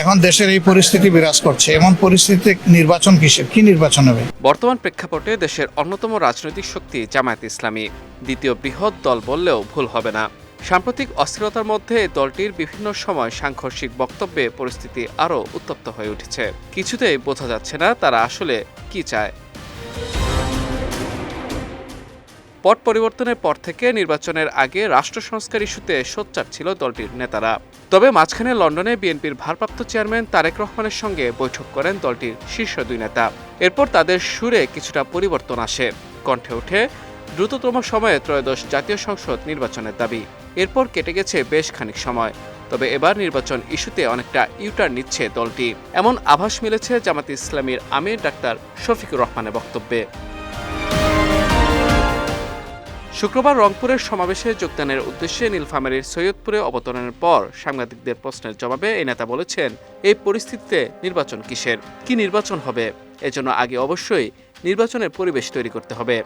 এখন দেশের এই পরিস্থিতি বিরাজ করছে। এমন পরিস্থিতিতে নির্বাচন কিসের? কি নির্বাচন হবে? বর্তমান প্রেক্ষাপটে দেশের অন্যতম রাজনৈতিক শক্তি জামায়াত ইসলামী। দ্বিতীয় বৃহৎ দল বললেও ভুল হবে না। সাম্প্রতিক অস্থিরতার মধ্যে দলটির বিভিন্ন সময় সাংঘর্ষিক বক্তব্যে পরিস্থিতি আরও উত্তপ্ত হয়ে উঠেছে। কিছুতেই বোঝা যাচ্ছে না তারা আসলে কি চায়। পট পরিবর্তনের পর থেকে নির্বাচনের আগে রাষ্ট্র সংস্কার ইস্যুতে সোচ্চার ছিল দলটির নেতারা। তবে মাঝখানে লন্ডনে বিএনপির ভারপ্রাপ্ত চেয়ারম্যান তারেক রহমানের সঙ্গে বৈঠক করেন দলটির শীর্ষ দুই নেতা। এরপর তাদের সুরে কিছুটা পরিবর্তন আসে। কণ্ঠে ওঠে, দ্রুততম সময়ে ত্রয়োদশ জাতীয় সংসদ নির্বাচনের দাবি। এরপর কেটে গেছে বেশ খানিক সময়। তবে এবার নির্বাচন ইস্যুতে অনেকটা ইউটার নিচ্ছে দলটি। এমন আভাস মিলেছে জামাত ইসলামীর আমির ডাক্তার শফিকুর রহমানের বক্তব্যে। শুক্রবার রংপুরের সমাবেশে যোগদানের উদ্দেশ্যে নীলফামারীর সৈয়দপুরে অবতরণের পর সাংবাদিকদের প্রশ্নের জবাবে এই নেতা বলেছেন এই পরিস্থিতিতে নির্বাচন কিসের? কি নির্বাচন হবে? এজন্য আগে অবশ্যই নির্বাচনের পরিবেশ তৈরি করতে হবে।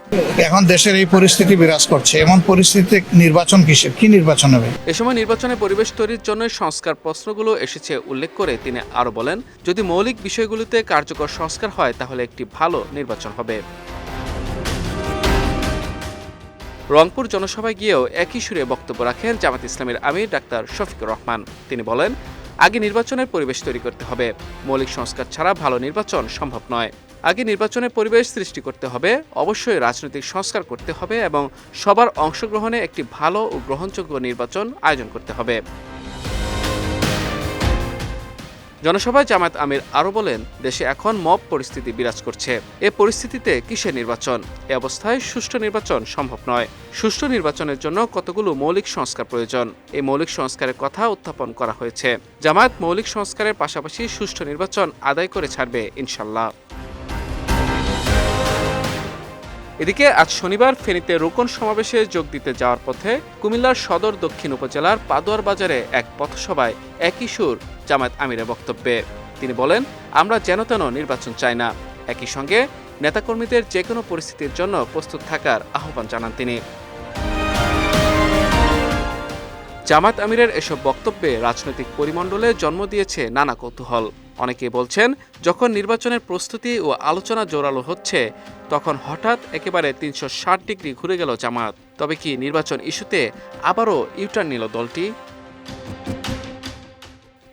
এখন দেশের এই পরিস্থিতি বিরাজ করছে। এমন পরিস্থিতিতে নির্বাচন কিসের? কি নির্বাচন হবে? এ সময় নির্বাচনের পরিবেশ তৈরির জন্য সংস্কার প্রশ্নগুলো এসেছে উল্লেখ করে তিনি আরও বলেন যদি মৌলিক বিষয়গুলিতে কার্যকর সংস্কার হয় তাহলে একটি ভালো নির্বাচন হবে। রংপুর জনসভায় গিয়েও একই সুরে বক্তব্য রাখেন জামাত ইসলামের আমির ডাক্তার শফিকুর রহমান। তিনি বলেন, আগে নির্বাচনের পরিবেশ তৈরি করতে হবে। মৌলিক সংস্কার ছাড়া ভালো নির্বাচন সম্ভব নয়। আগে নির্বাচনের পরিবেশ সৃষ্টি করতে হবে। অবশ্যই রাজনৈতিক সংস্কার করতে হবে এবং সবার অংশগ্রহণে একটি ভালো ও গ্রহণযোগ্য নির্বাচন আয়োজন করতে হবে। জনসভায় জামায়াত আমির আরও বলেন, দেশে এখন মব পরিস্থিতি বিরাজ করছে। এ পরিস্থিতিতে কিসের নির্বাচন? এ অবস্থায় সুষ্ঠু নির্বাচন সম্ভব নয়। সুষ্ঠু নির্বাচনের জন্য কতগুলো মৌলিক সংস্কার প্রয়োজন? এই মৌলিক সংস্কারের কথা উত্থাপন করা হয়েছে। জামায়াত মৌলিক সংস্কারের পাশাপাশি সুষ্ঠু নির্বাচন আদায় করে ছাড়বে, ইনশাল্লাহ। এদিকে আজ শনিবার ফেনীতে রোকন সমাবেশে যোগ দিতে যাওয়ার পথে কুমিল্লার সদর দক্ষিণ উপজেলার পাদুয়ার বাজারে এক পথসভায় একই সুর জামায়াত আমিরের বক্তব্যে। তিনি বলেন, আমরা যেন তেন নির্বাচন চাই না। একই সঙ্গে নেতাকর্মীদের যে কোনো পরিস্থিতির জন্য প্রস্তুত থাকার আহ্বান জানান তিনি। জামাত আমিরের এসব বক্তব্যে রাজনৈতিক পরিমণ্ডলে জন্ম দিয়েছে নানা কৌতূহল। অনেকে বলছেন, যখন নির্বাচনের প্রস্তুতি ও আলোচনা জোরালো হচ্ছে, তখন হঠাৎ একেবারে তিনশো ষাট ডিগ্রি ঘুরে গেল জামাত তবে কি নির্বাচন ইস্যুতে আবারও ইউটার্ন নিল দলটি?